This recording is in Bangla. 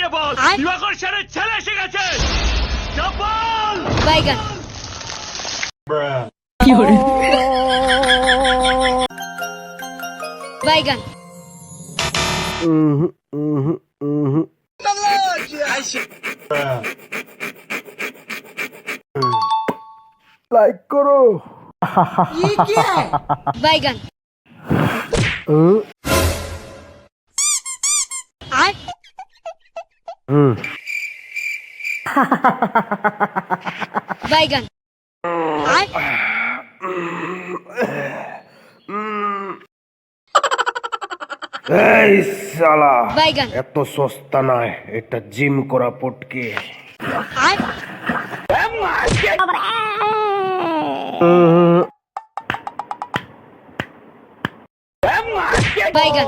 গিয়ে বল দিবাকর স্যারের ছেলে এসে গেছে। বল বাইগান। বাইগান। লাইক করো। বাইগান। বাইগান। আর এই সালা বাইগান। এত সস্তা নয় এটা জিম করা পটকে। আর বাইগান।